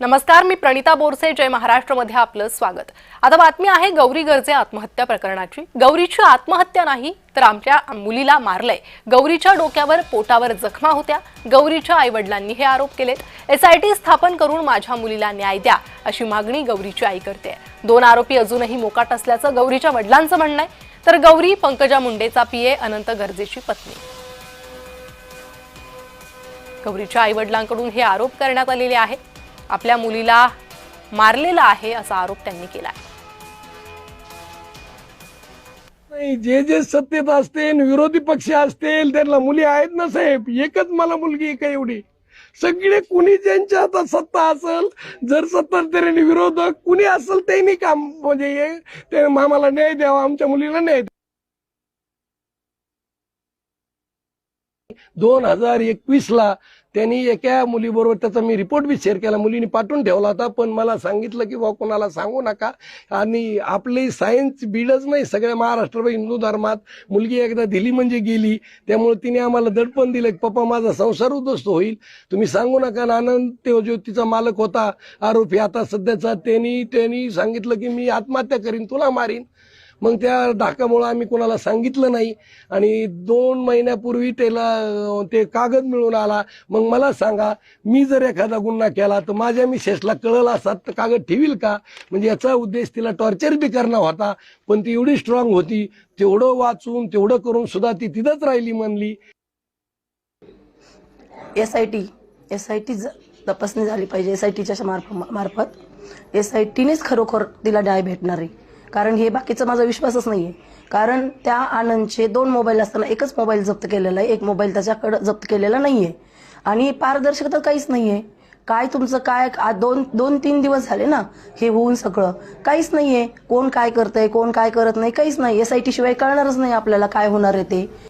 नमस्कार मी प्रणिता बोरसे जय महाराष्ट्रमध्ये आपलं स्वागत. आता बातमी आहे गौरी गर्जे आत्महत्या प्रकरणाची. गौरीची आत्महत्या नाही तर आमच्या मुलीला मारलंय. गौरीच्या डोक्यावर पोटावर जखमा होत्या. गौरीच्या आईवडिलांनी हे आरोप केलेत. एसआयटी स्थापन करून माझ्या मुलीला न्याय द्या अशी मागणी गौरीची आई करते. दोन आरोपी अजूनही मोकाट असल्याचं गौरीच्या वडिलांचं म्हणणं आहे. तर गौरी पंकजा मुंडेचा पीए अनंत गर्जेची पत्नी. गौरीच्या आईवडिलांकडून हे आरोप करण्यात आलेले आहेत. आपल्या मुलीला मारलेला आहे असा आरोप त्यांनी केला नाही जे जे सत्तेत असतील विरोधी पक्ष असतील त्यांना मुली आहेत ना साहेब? एकच मला मुलगी का एवढी? सगळे कुणी ज्यांच्या हातात सत्ता असेल जर सत्ताधाऱ्यांनी विरोधक कुणी असेल त्यांनी काम म्हणजे मामाला ते न्याय द्यावा आमच्या मुलीला न्याय दोन हजार एकवीस ला त्यांनी एका मुलीबरोबर त्याचा मी रिपोर्ट बी शेअर केला. मुलीने पाठवून ठेवला होता पण मला सांगितलं की बा कोणाला सांगू नका. आणि आपली सायन्स बीडच नाही सगळ्या महाराष्ट्र हिंदू धर्मात. मुलगी एकदा दिली म्हणजे गेली. त्यामुळे तिने आम्हाला दडपण दिलं की पप्पा माझा संसार उद्ध्वस्त होईल. तुम्ही सांगू नका आनंद तो मालक होता. आरोपी आता सध्याचा त्यांनी त्यांनी सांगितलं की मी आत्महत्या करीन तुला मारीन. मग त्या धाकामुळं आम्ही कोणाला सांगितलं नाही. आणि दोन महिन्यापूर्वी त्याला ते कागद मिळून आला. मग मला सांगा मी जर एखादा गुन्हा केला तर माझ्या मिसेसला कळलं असतात तर कागद ठेवील का? म्हणजे याचा उद्देश तिला टॉर्चर बी करणं होता. पण ती एवढी स्ट्रॉंग होती तेवढं वाचून तेवढं करून सुद्धा ती तिथंच राहिली म्हणली. S I T S I T तपासणी झाली पाहिजे एस आय टीच्या मार्फत. एस आय टीनेच खरोखर तिला न्याय भेटणार आहे. कारण हे बाकीचा माझा विश्वासच नाही आहे कारण त्या आनंदचे दोन मोबाईल असताना एकच मोबाईल जप्त केलेला आहे. एक मोबाईल त्याच्याकडं जप्त केलेला नाही आहे आणि पारदर्शकता काहीच नाही आहे काय तुमचं काय आ- दोन दोन तीन दिवस झाले ना हे होऊन सगळं. काहीच नाही आहे कोण काय करतंय कोण काय करत नाही काहीच नाही. एस आय टी शिवाय कळणारच नाही आपल्याला काय होणार आहे ते.